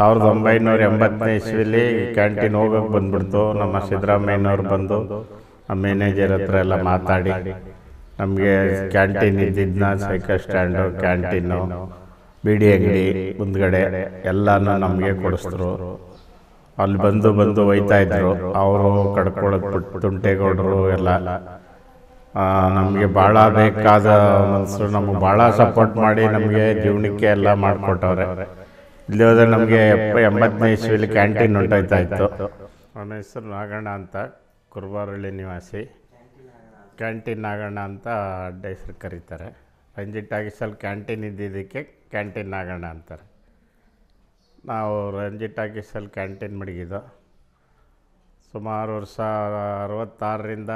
ಸಾವಿರದ ಒಂಬೈನೂರ ಎಂಬತ್ತನೇ ಇಸ್ವಿಲಿ ಕ್ಯಾಂಟೀನ್ ಹೋಗೋಕೆ ಬಂದ್ಬಿಡ್ತು. ನಮ್ಮ ಸಿದ್ದರಾಮಯ್ಯನವ್ರು ಬಂದು ಆ ಮ್ಯಾನೇಜರ್ ಹತ್ರ ಎಲ್ಲ ಮಾತಾಡಿ. ನಮಗೆ ಕ್ಯಾಂಟೀನ್ ಇದ್ದಿದ್ದನ್ನ ಸೈಕಲ್ ಸ್ಟ್ಯಾಂಡು, ಕ್ಯಾಂಟೀನು, ಬಿಡಿ ಅಂಗಡಿ ಮುಂದ್ಗಡೆ ಎಲ್ಲನೂ ನಮಗೆ ಕೊಡಿಸಿದ್ರು. ಅಲ್ಲಿ ಬಂದು ಬಂದು ಒಯ್ತಾ ಇದ್ರು. ಅವರು ಕಡ್ಕೊಳಕ್ ಬಿಟ್ಟು ತುಂಟೇಗೌಡರು ಎಲ್ಲ. ನಮಗೆ ಭಾಳ ಬೇಕಾದ ಮನಸ್ಸು ನಮಗೆ ಭಾಳ ಸಪೋರ್ಟ್ ಮಾಡಿ ನಮಗೆ ಜೀವನಕ್ಕೆ ಎಲ್ಲ ಮಾಡಿಕೊಟ್ಟವ್ರೆ. ಇಲ್ಲಿ ಹೋದ್ರೆ ನಮಗೆ ಎಂಬತ್ತನೇ ಇಸ್ವಿಲಿ ಕ್ಯಾಂಟೀನ್ ಹೊಂಟೋಯ್ತಾ ಇತ್ತು ಅವನ ಹೆಸರು ನಾಗಣ್ಣ ಅಂತ ಕುರ್ಬಾರಳ್ಳಿ ನಿವಾಸಿ. ಕ್ಯಾಂಟೀನ್ ನಾಗಣ್ಣ ಅಂತ ಅಡ್ಡ ಹೆಸರು ಕರೀತಾರೆ. ರಂಜಿತ್ ಟಾಕೀಸಲ್ಲಿ ಕ್ಯಾಂಟೀನ್ ಇದ್ದಿದ್ದಕ್ಕೆ ಕ್ಯಾಂಟೀನ್ ನಾಗಣ್ಣ ಅಂತಾರೆ. ನಾವು ರಂಜಿತ್ ಟಾಕೀಸಲ್ಲಿ ಕ್ಯಾಂಟೀನ್ ಮಡಗಿದ್ದು ಸುಮಾರು ವರ್ಷ ಅರವತ್ತಾರರಿಂದ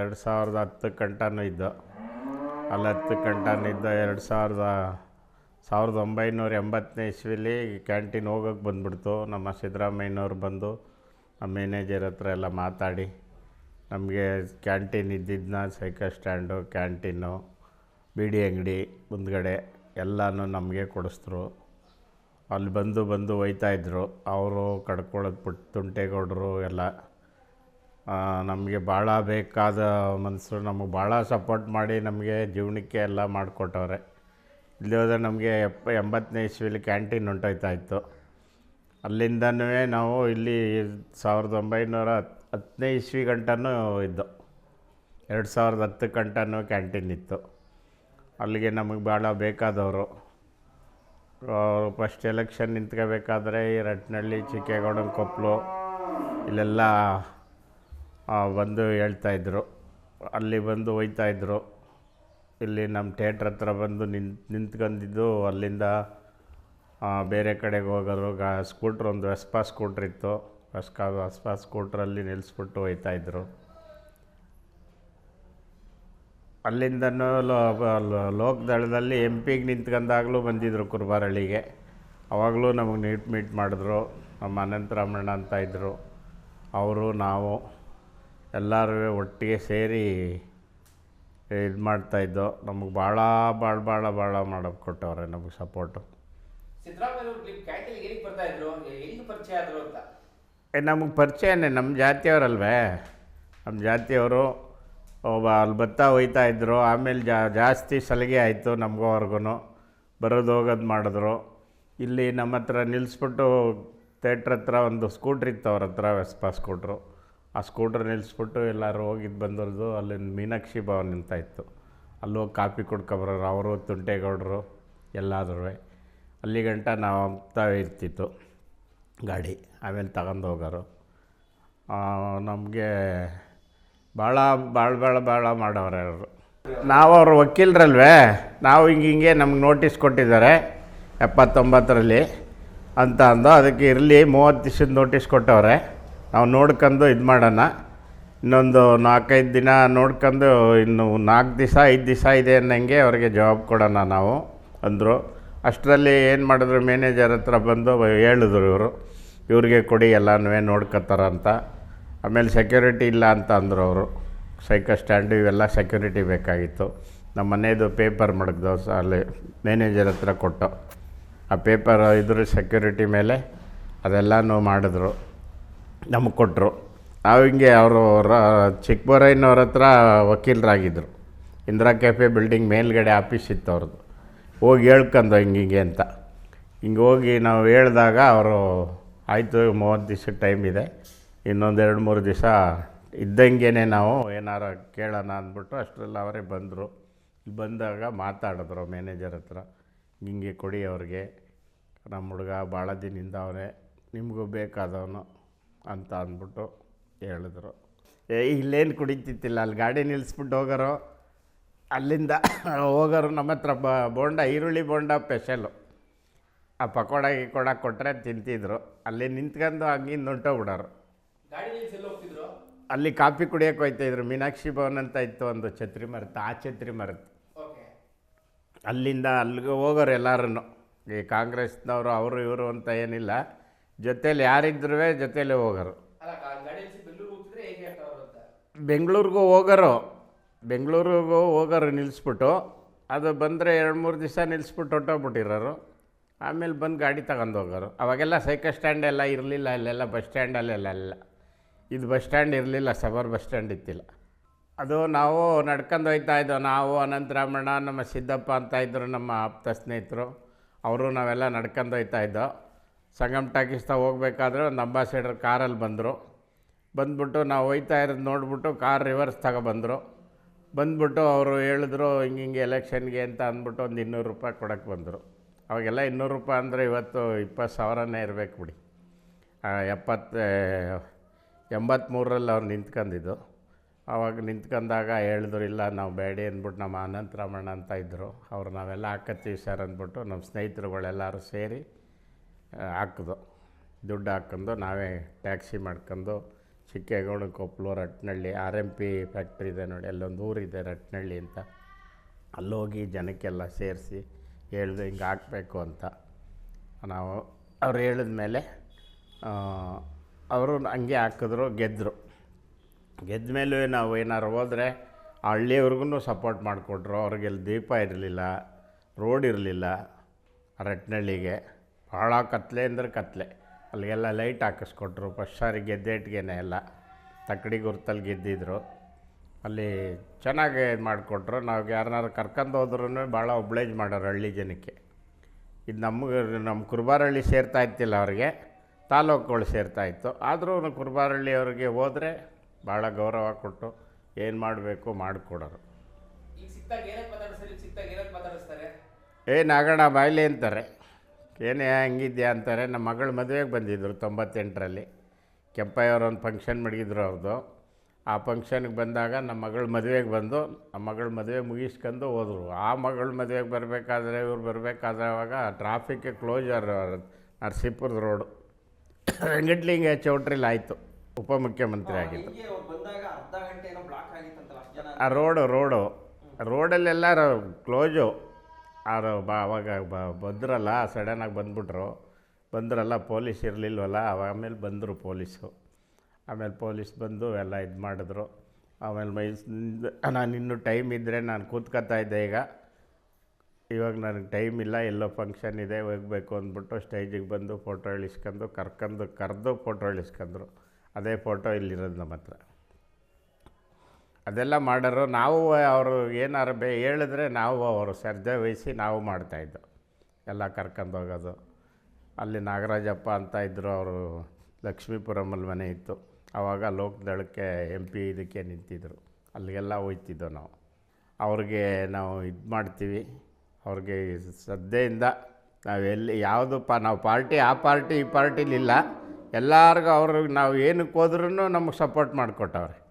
ಎರಡು ಸಾವಿರದ ಹತ್ತು ಗಂಟನೂ ಇದ್ದು ಅಲ್ಲಿ ಹತ್ತು ಗಂಟನೂ ಇದ್ದು ಎರಡು ಸಾವಿರದ ಸಾವಿರದ ಒಂಬೈನೂರ ಎಂಬತ್ತನೇ ಇಸ್ವಿಲಿ ಕ್ಯಾಂಟೀನ್ ಹೋಗೋಕ್ಕೆ ಬಂದ್ಬಿಡ್ತು. ನಮ್ಮ ಸಿದ್ದರಾಮಯ್ಯನವ್ರು ಬಂದು ನಮ್ಮ ಮ್ಯಾನೇಜರ್ ಹತ್ರ ಎಲ್ಲ ಮಾತಾಡಿ, ನಮಗೆ ಕ್ಯಾಂಟೀನ್ ಇದ್ದಿದ್ದನ್ನ ಸೈಕಲ್ ಸ್ಟ್ಯಾಂಡು, ಕ್ಯಾಂಟೀನು, ಬೀಡಿ ಅಂಗಡಿ ಮುಂದ್ಗಡೆ ಎಲ್ಲನೂ ನಮಗೆ ಕೊಡಿಸ್ತರು ಅಲ್ಲಿ ಬಂದು ಬಂದು ಒಯ್ತಾಯಿದ್ರು ಅವರು ಕಡ್ಕೊಳ್ಳೋದು ಬಿಟ್ಟು ತುಂಟೆಗೌಡರು ಎಲ್ಲ ನಮಗೆ ಭಾಳ ಬೇಕಾದ ಮನಸ್ಸು ನಮಗೆ ಭಾಳ ಸಪೋರ್ಟ್ ಮಾಡಿ ನಮಗೆ ಜೀವನಕ್ಕೆ ಎಲ್ಲ ಮಾಡಿಕೊಟ್ಟವ್ರೆ. ಇಲ್ಲಿ ಹೋದರೆ ನಮಗೆ ಎಪ್ಪ ಎಂಬತ್ತನೇ ಇಸ್ವಿಲಿ ಕ್ಯಾಂಟೀನ್ ಹೊಂಟೋಯ್ತಾ ಇತ್ತು ಅಲ್ಲಿಂದನೂ ನಾವು ಇಲ್ಲಿ ಸಾವಿರದ ಒಂಬೈನೂರ ಹತ್ತು ಹತ್ತನೇ ಇಸ್ವಿ ಗಂಟನೂ ಇದ್ದು. ಎರಡು ಸಾವಿರದ ಹತ್ತು ಗಂಟನೂ ಕ್ಯಾಂಟೀನ್ ಇತ್ತು. ಅಲ್ಲಿಗೆ ನಮಗೆ ಭಾಳ ಬೇಕಾದವರು. ಫಸ್ಟ್ ಎಲೆಕ್ಷನ್ ನಿಂತ್ಕೋಬೇಕಾದ್ರೆ ಈ ರಟ್ನಳ್ಳಿ, ಚಿಕ್ಕೇಗೌಡನ ಕೊಪ್ಪಲು ಇಲ್ಲೆಲ್ಲ ಬಂದು ಹೇಳ್ತಾಯಿದ್ರು ಅಲ್ಲಿ ಬಂದು ಒಯ್ತಾಯಿದ್ರು ಇಲ್ಲಿ ನಮ್ಮ ಥಿಯೇಟ್ರ್ ಹತ್ರ ಬಂದು ನಿಂತು ನಿಂತ್ಕೊಂಡಿದ್ದು ಅಲ್ಲಿಂದ ಬೇರೆ ಕಡೆಗೆ ಹೋಗೋರು ಗಾ, ಸ್ಕೂಟ್ರ್ ಒಂದು ವೆಸ್ಪಾ ಸ್ಕೂಟ್ರ್ ಇತ್ತು. ವೆಸ್ಕಾ ವೆಸ್ಪಾ ಸ್ಕೂಟ್ರಲ್ಲಿ ನಿಲ್ಲಿಸ್ಬಿಟ್ಟು ಹೋಯ್ತಾಯಿದ್ರು ಅಲ್ಲಿಂದನೂ ಲೋಕದಳದಲ್ಲಿ ಎಂ ಪಿಗೆ ನಿಂತ್ಕೊಂಡಾಗಲೂ ಬಂದಿದ್ದರು ಕುರ್ಬಾರಳ್ಳಿಗೆ ಅವಾಗಲೂ ನಮಗೆ ನೀಟ್ ಮೀಟ್ ಮಾಡಿದ್ರು. ನಮ್ಮ ಅನಂತ ರಾಮಣ್ಣ ಅಂತ ಇದ್ದರು ಅವರು, ನಾವು ಎಲ್ಲರೂ ಒಟ್ಟಿಗೆ ಸೇರಿ ಇದು ಮಾಡ್ತಾಯಿದ್ದೋ ನಮಗೆ ಭಾಳ ಭಾಳ ಭಾಳ ಭಾಳ ಮಾಡೋಕ್ಕೆ ಕೊಟ್ಟವ್ರೆ ನಮಗೆ ಸಪೋರ್ಟು ನಮಗೆ ಪರಿಚಯನೇ ನಮ್ಮ ಜಾತಿಯವರಲ್ವೇ? ನಮ್ಮ ಜಾತಿಯವರು ಒಬ್ಬ ಅಲ್ಲಿ ಬರ್ತಾ ಹೋಯ್ತಾ ಇದ್ದರು ಆಮೇಲೆ ಜಾ ಜಾಸ್ತಿ ಸಲಿಗೆ ಆಯಿತು ನಮಗೋವರೆಗೂ ಬರೋದು ಹೋಗೋದು ಮಾಡಿದ್ರು. ಇಲ್ಲಿ ನಮ್ಮ ಹತ್ರ ನಿಲ್ಲಿಸ್ಬಿಟ್ಟು ಥೇಟ್ರ್ ಹತ್ರ ಒಂದು ಸ್ಕೂಟ್ರ್ ಇತ್ತು ಅವ್ರ ಹತ್ರ ವೆಸ್ಪಾ ಸ್ಕೂಟ್ರು ಆ ಸ್ಕೂಟ್ರ್ ನಿಲ್ಲಿಸ್ಬಿಟ್ಟು ಎಲ್ಲರೂ ಹೋಗಿದ್ದು ಬಂದವ್ರದ್ದು ಅಲ್ಲಿಂದ ಮೀನಾಕ್ಷಿ ಭವನ್ ಅಂತ ಇತ್ತು. ಅಲ್ಲಿ ಹೋಗಿ ಕುಡ್ಕೊಬರೋರು, ಅವರು, ತುಂಟೇಗೌಡರು ಎಲ್ಲಾದ್ರೂ ಅಲ್ಲಿ ಗಂಟ ನಾವು ಹೋಗ್ತಾ ಇರ್ತಿತ್ತು ಗಾಡಿ, ಆಮೇಲೆ ತಗೊಂಡು ಹೋಗೋರು. ನಮಗೆ ಭಾಳ ಭಾಳ ಭಾಳ ಭಾಳ ಮಾಡವ್ರೆ ಅವರು. ನಾವು ಅವ್ರ ವಕೀಲರಲ್ವೇ, ನಾವು ಹಿಂಗೆ ಹಿಂಗೆ ನಮ್ಗೆ ನೋಟಿಸ್ ಕೊಟ್ಟಿದ್ದಾರೆ, ಎಪ್ಪತ್ತೊಂಬತ್ತರಲ್ಲಿ ಅಂತ ಅಂದು, ಅದಕ್ಕೆ ಇರಲಿ ಮೂವತ್ತು ದಿವಸದ ನೋಟಿಸ್ ಕೊಟ್ಟವ್ರೆ. ನಾವು ನೋಡ್ಕೊಂಡು ಇದು ಮಾಡೋಣ. ಇನ್ನೊಂದು ನಾಲ್ಕೈದು ದಿನ ನೋಡ್ಕೊಂಡು ಇನ್ನು ನಾಲ್ಕು ದಿವಸ ಐದು ದಿವಸ ಇದೆ ಅನ್ನಂಗೆ ಅವ್ರಿಗೆ ಜವಾಬ್ ಕೊಡೋಣ ನಾವು ಅಂದರು. ಅಷ್ಟರಲ್ಲಿ ಏನು ಮಾಡಿದ್ರು, ಮ್ಯಾನೇಜರ್ ಹತ್ರ ಬಂದು ಹೇಳಿದ್ರು ಇವರು. ಇವ್ರಿಗೆ ಕೊಡಿ, ಎಲ್ಲನೂ ನೋಡ್ಕೊತಾರಂತ ಆಮೇಲೆ ಸೆಕ್ಯೂರಿಟಿ ಇಲ್ಲ ಅಂತ ಅಂದರು ಅವರು. ಸೈಕಲ್ ಸ್ಟ್ಯಾಂಡು ಇವೆಲ್ಲ ಸೆಕ್ಯೂರಿಟಿ ಬೇಕಾಗಿತ್ತು. ನಮ್ಮ ಮನೆಯದು ಪೇಪರ್ ಮಡಗ್ದು ಅಲ್ಲಿ ಮ್ಯಾನೇಜರ್ ಹತ್ರ ಕೊಟ್ಟು. ಆ ಪೇಪರ್ ಇದ್ರ ಸೆಕ್ಯೂರಿಟಿ ಮೇಲೆ ಅದೆಲ್ಲನೂ ಮಾಡಿದ್ರು. ನಮಗೆ ಕೊಟ್ಟರು ಹಿಂಗೆ ಅವರು ರ, ಚಿಕ್ಕಬರಯ್ಯನವ್ರ ಹತ್ರ ವಕೀಲರಾಗಿದ್ದರು ಇಂದಿರಾ ಕೆಫೆ ಬಿಲ್ಡಿಂಗ್ ಮೇಲ್ಗಡೆ ಆಫೀಸ್ ಇತ್ತು ಅವ್ರದ್ದು ಹೋಗಿ ಹೇಳ್ಕೊಂಡು ಹಿಂಗೆ ಹಿಂಗೆ ಅಂತ. ಹಿಂಗೆ ಹೋಗಿ ನಾವು ಹೇಳಿದಾಗ ಅವರು, ಆಯಿತು ಮೂವತ್ತು ದಿವಸ ಟೈಮ್ ಇದೆ. ಇನ್ನೊಂದು ಎರಡು ಮೂರು ದಿವಸ ಇದ್ದಂಗೆ ನಾವು ಏನಾರ ಕೇಳೋಣ ಅಂದ್ಬಿಟ್ಟು ಅಷ್ಟರಲ್ಲಿ ಅವರೇ ಬಂದರು. ಬಂದಾಗ ಮಾತಾಡಿದ್ರು ಮ್ಯಾನೇಜರ್ ಹತ್ರ. ಹಿಂಗೆ ಕೊಡಿ ಅವ್ರಿಗೆ. ನಮ್ಮ ಹುಡುಗ ಭಾಳ ದಿನದಿಂದ ಅವರೇ. ನಿಮಗೂ ಬೇಕಾದವನು. ಅಂತ ಅಂದ್ಬಿಟ್ಟು ಹೇಳಿದ್ರು. ಏ ಇಲ್ಲೇನು ಕುಡಿತಿತ್ತಿಲ್ಲ ಅಲ್ಲಿ ಗಾಡಿ ನಿಲ್ಲಿಸ್ಬಿಟ್ಟು ಹೋಗೋರು ಅಲ್ಲಿಂದ ಹೋಗೋರು ನಮ್ಮ ಹತ್ರ ಬ ಬೋಂಡ ಈರುಳ್ಳಿ ಬೋಂಡ ಸ್ಪೆಷಲು ಆ ಪಕೋಡ ಗಿಕೋಡ ಕೊಟ್ಟರೆ ತಿಂತಿದ್ರು. ಅಲ್ಲಿ ನಿಂತ್ಕೊಂಡು ಹಂಗೆ ಹೊಂಟೋಗ್ಬಿಡೋರು ಅಲ್ಲಿ ಕಾಫಿ ಕುಡಿಯೋಕೆ ಹೋಯ್ತಾಯಿದ್ರು ಮೀನಾಕ್ಷಿ ಭವನ್ ಅಂತ ಇತ್ತು ಒಂದು ಛತ್ರಿ ಮರತ್ ಆ ಛತ್ರಿ ಮರತ್. ಓಕೆ. ಅಲ್ಲಿಂದ ಅಲ್ಲಿಗೆ ಹೋಗೋರು ಎಲ್ಲರೂ ಈ ಕಾಂಗ್ರೆಸ್ನವರು ಅವರು ಇವರು ಅಂತ ಏನಿಲ್ಲ. ಜೊತೇಲಿ ಯಾರಿದ್ರೂ ಜೊತೇಲಿ ಹೋಗೋರು. ಬೆಂಗಳೂರಿಗೂ ಹೋಗೋರು. ಬೆಂಗಳೂರಿಗೂ ಹೋಗೋರು ನಿಲ್ಲಿಸ್ಬಿಟ್ಟು ಅದು ಬಂದರೆ ಎರಡು ಮೂರು ದಿವಸ ನಿಲ್ಲಿಸ್ಬಿಟ್ಟು ಹೊಟ್ಟೋಗ್ಬಿಟ್ಟಿರೋರು ಆಮೇಲೆ ಬಂದು ಗಾಡಿ ತಗೊಂಡು ಹೋಗೋರು. ಅವಾಗೆಲ್ಲ ಸೈಕಲ್ ಸ್ಟ್ಯಾಂಡ್ ಎಲ್ಲ ಇರಲಿಲ್ಲ ಅಲ್ಲೆಲ್ಲ ಬಸ್ ಸ್ಟ್ಯಾಂಡಲ್ಲೆಲ್ಲ ಇದು ಬಸ್ ಸ್ಟ್ಯಾಂಡ್ ಇರಲಿಲ್ಲ ಸಬರ್ ಬಸ್ ಸ್ಟ್ಯಾಂಡ್ ಇತ್ತಿಲ್ಲ. ಅದು ನಾವು ನಡ್ಕೊಂಡು ಹೋಗ್ತಾ ಇದ್ದೋ ನಾವು ಅನಂತರಾಮಣ್ಣ ನಮ್ಮ ಸಿದ್ದಪ್ಪ ಅಂತ ಇದ್ದರು ನಮ್ಮ ಆಪ್ತ ಸ್ನೇಹಿತರು ಅವರು ನಾವೆಲ್ಲ ನಡ್ಕೊಂಡು ಹೋಗ್ತಾ ಇದ್ದೋ ಸಂಗಮ್ ಟಾಕೀಸ್ತಾ ಹೋಗ್ಬೇಕಾದ್ರೆ ಒಂದು ಅಂಬಾಸಿಡರ್ ಕಾರಲ್ಲಿ ಬಂದರು. ಬಂದ್ಬಿಟ್ಟು ನಾವು ಹೋಯ್ತಾ ಇರೋದು ನೋಡಿಬಿಟ್ಟು ಕಾರ್ ರಿವರ್ಸ್ ತಗೊಬಂದರು ಬಂದ್ಬಿಟ್ಟು ಅವರು ಹೇಳಿದ್ರು, ಹಿಂಗೆ ಹಿಂಗೆ ಎಲೆಕ್ಷನ್ಗೆ ಅಂತ ಅಂದ್ಬಿಟ್ಟು ಒಂದು ಇನ್ನೂರು ರೂಪಾಯಿ ಕೊಡೋಕ್ಕೆ ಬಂದರು. ಅವಾಗೆಲ್ಲ ಇನ್ನೂರು ರೂಪಾಯಿ ಅಂದರೆ ಇವತ್ತು ಇಪ್ಪತ್ತು ಸಾವಿರನೇ ಇರಬೇಕು ಬಿಡಿ. ಎಪ್ಪತ್ತು ಎಂಬತ್ತ್ಮೂರರಲ್ಲಿ ಅವ್ರು ನಿಂತ್ಕೊಂಡಿದ್ದು ಆವಾಗ ನಿಂತ್ಕೊಂಡಾಗ ಹೇಳಿದ್ರು, ಇಲ್ಲ, ನಾವು ಬೇಡಿ ಅಂದ್ಬಿಟ್ಟು ನಮ್ಮ ಅನಂತರಾಮಣ್ಣ ಅಂತ ಇದ್ದರು. ಅವ್ರು ನಾವೆಲ್ಲ ಹಾಕತ್ತೀವಿ ಸರ್ ಅಂದ್ಬಿಟ್ಟು ನಮ್ಮ ಸ್ನೇಹಿತರುಗಳೆಲ್ಲರೂ ಸೇರಿ ಆ, ಹಾಕಿದ್ರು ದುಡ್ಡು ಹಾಕ್ಕೊಂಡು ನಾವೇ ಟ್ಯಾಕ್ಸಿ ಮಾಡ್ಕೊಂಡು Chikkegowda Koppalu Ratnalli R M P factory ಇದೆ ನೋಡಿ ಅಲ್ಲೊಂದು ಊರಿದೆ ರಟ್ನಳ್ಳಿ ಅಂತ. ಅಲ್ಲೋಗಿ ಜನಕ್ಕೆಲ್ಲ ಸೇರಿಸಿ ಹೇಳ್ದು ಹಿಂಗೆ ಹಾಕಬೇಕು ಅಂತ. ನಾವು ಅವ್ರು ಹೇಳಿದ ಮೇಲೆ ಅವರು ಹಂಗೆ ಹಾಕಿದ್ರು ಗೆದ್ದರು ಗೆದ್ದ ಮೇಲೂ ನಾವು ಏನಾರು ಹೋದರೆ ಹಳ್ಳಿಯವ್ರಿಗೂ ಸಪೋರ್ಟ್ ಮಾಡಿಕೊಟ್ರು. ಅವ್ರಿಗೆಲ್ಲಿ ದೀಪ ಇರಲಿಲ್ಲ ರೋಡ್ ಇರಲಿಲ್ಲ ರಟ್ನಳ್ಳಿಗೆ ಭಾಳ ಕತ್ಲೆ ಅಂದ್ರೆ ಕತ್ಲೆ. ಅಲ್ಲಿಗೆಲ್ಲ ಲೈಟ್ ಹಾಕಿಸ್ಕೊಟ್ರು ಫಸ್ಟ್ ಸಾರಿ ಗೆದ್ದೇಟ್ಗೆನೆ ಎಲ್ಲ. ತಕ್ಕಡಿ ಗುರ್ತಲ್ಲಿ ಗೆದ್ದಿದ್ರು. ಅಲ್ಲಿ ಚೆನ್ನಾಗಿ ಇದು ಮಾಡಿಕೊಟ್ರು. ನಾವು ಯಾರನ್ನಾರು ಕರ್ಕೊಂಡು ಹೋದ್ರೂ ಭಾಳ ಒಬ್ಳೇಜ್ ಮಾಡೋರು ಹಳ್ಳಿ ಜನಕ್ಕೆ. ಇದು ನಮಗೆ ನಮ್ಮ ಕುರುಬಾರಹಳ್ಳಿ ಸೇರ್ತಾ ಇತ್ತಿಲ್ಲ ಅವ್ರಿಗೆ. ತಾಲೂಕುಗಳು ಸೇರ್ತಾ ಇತ್ತು. ಆದರೂ ಕುರುಬಾರಹಳ್ಳಿ ಅವ್ರಿಗೆ ಹೋದರೆ ಭಾಳ ಗೌರವ ಕೊಟ್ಟು ಏನು ಮಾಡಬೇಕು ಮಾಡಿಕೊಡೋರು. ಏ ನಾಗಣ್ಣ ಬಾಯ್ಲಿ ಅಂತಾರೆ. ಏನೇ ಹಂಗಿದ್ಯಾ ಅಂತಾರೆ ನಮ್ಮ ಮಗಳ ಮದುವೆಗೆ ಬಂದಿದ್ದರು ತೊಂಬತ್ತೆಂಟರಲ್ಲಿ. ಒಂದು ಫಂಕ್ಷನ್ ಮಡಗಿದ್ರು ಅವ್ರದ್ದು ಆ ಫಂಕ್ಷನ್ಗೆ ಬಂದಾಗ ನಮ್ಮ ಮಗಳ ಮದುವೆಗೆ ಬಂದು ನಮ್ಮ ಮಗಳ ಮದುವೆ ಮುಗಿಸ್ಕೊಂಡು ಹೋದರು. ಆ ಮಗಳ ಮದುವೆಗೆ ಬರಬೇಕಾದ್ರೆ ಇವ್ರು ಬರಬೇಕಾದ್ರೆ ಅವಾಗ ಟ್ರಾಫಿಕ್ಗೆ ಕ್ಲೋಜರ್ ನರಸೀಪುರದ ರೋಡು ರಂಗಡ್ಲಿಂಗ ಚೌಟ್ರಿಲಿ ಆಯಿತು. ಉಪಮುಖ್ಯಮಂತ್ರಿ ಆಗಿತ್ತು ಆ ರೋಡು ರೋಡು ರೋಡಲ್ಲೆಲ್ಲ ಕ್ಲೋಜು ಆರು ಬಾ, ಅವಾಗ ಬ, ಬಂದ್ರಲ್ಲ ಸಡನ್ನಾಗಿ ಬಂದ್ಬಿಟ್ರು. ಬಂದ್ರಲ್ಲ ಪೊಲೀಸ್ ಇರಲಿಲ್ವಲ್ಲ ಆಮೇಲೆ ಬಂದರು ಪೊಲೀಸು ಆಮೇಲೆ ಪೊಲೀಸ್ ಬಂದು ಎಲ್ಲ ಇದು ಮಾಡಿದ್ರು. ಆಮೇಲೆ ಮೈಸ್ ನಾನು ಇನ್ನೂ ಟೈಮ್ ಇದ್ದರೆ ನಾನು ಕೂತ್ಕೊತಾ ಇದ್ದೆ ಈಗ. ಇವಾಗ ನನಗೆ ಟೈಮ್ ಇಲ್ಲ, ಎಲ್ಲೋ ಫಂಕ್ಷನ್ ಇದೆ, ಹೋಗಬೇಕು ಅಂದ್ಬಿಟ್ಟು ಸ್ಟೇಜಿಗೆ ಬಂದು ಫೋಟೋ ಇಳಿಸ್ಕೊಂಡು ಕರ್ಕೊಂಡು ಕರೆದು ಫೋಟೋ ಇಳಿಸ್ಕೊಂಡ್ರು ಅದೇ ಫೋಟೋ ಇಲ್ಲಿರೋದು ನಮ್ಮ ಹತ್ರ ಅದೆಲ್ಲ ಮಾಡೋರು ನಾವು ಅವರು ಏನಾರು ಬೇ ಹೇಳಿದ್ರೆ ನಾವು ಅವರು ಸರ್ಜೆ ವಹಿಸಿ ನಾವು ಮಾಡ್ತಾಯಿದ್ದು ಎಲ್ಲ ಕರ್ಕೊಂಡು ಹೋಗೋದು. ಅಲ್ಲಿ ನಾಗರಾಜಪ್ಪ ಅಂತ ಇದ್ದರು ಅವರು ಲಕ್ಷ್ಮೀಪುರಮಲ್ಲಿ ಮನೆ ಇತ್ತು. ಆವಾಗ ಲೋಕದಳಕ್ಕೆ ಎಂ ಪಿ ಇದಕ್ಕೆ ನಿಂತಿದ್ದರು ಅಲ್ಲಿಗೆಲ್ಲ ಹೋಯ್ತಿದ್ದೋ ನಾವು. ಅವ್ರಿಗೆ ನಾವು ಇದು ಮಾಡ್ತೀವಿ. ಅವ್ರಿಗೆ ಶ್ರದ್ಧೆಯಿಂದ ನಾವು ಎಲ್ಲಿ ಯಾವುದು ಪ ನಾವು ಪಾರ್ಟಿ, ಆ ಪಾರ್ಟಿ, ಈ ಪಾರ್ಟಿಲಿಲ್ಲ ಎಲ್ಲರಿಗೂ ಅವ್ರಿಗೆ ನಾವು ಏನಕ್ಕೆ ಹೋದ್ರೂ ನಮಗೆ ಸಪೋರ್ಟ್ ಮಾಡಿಕೊಟ್ಟವ್ರೆ.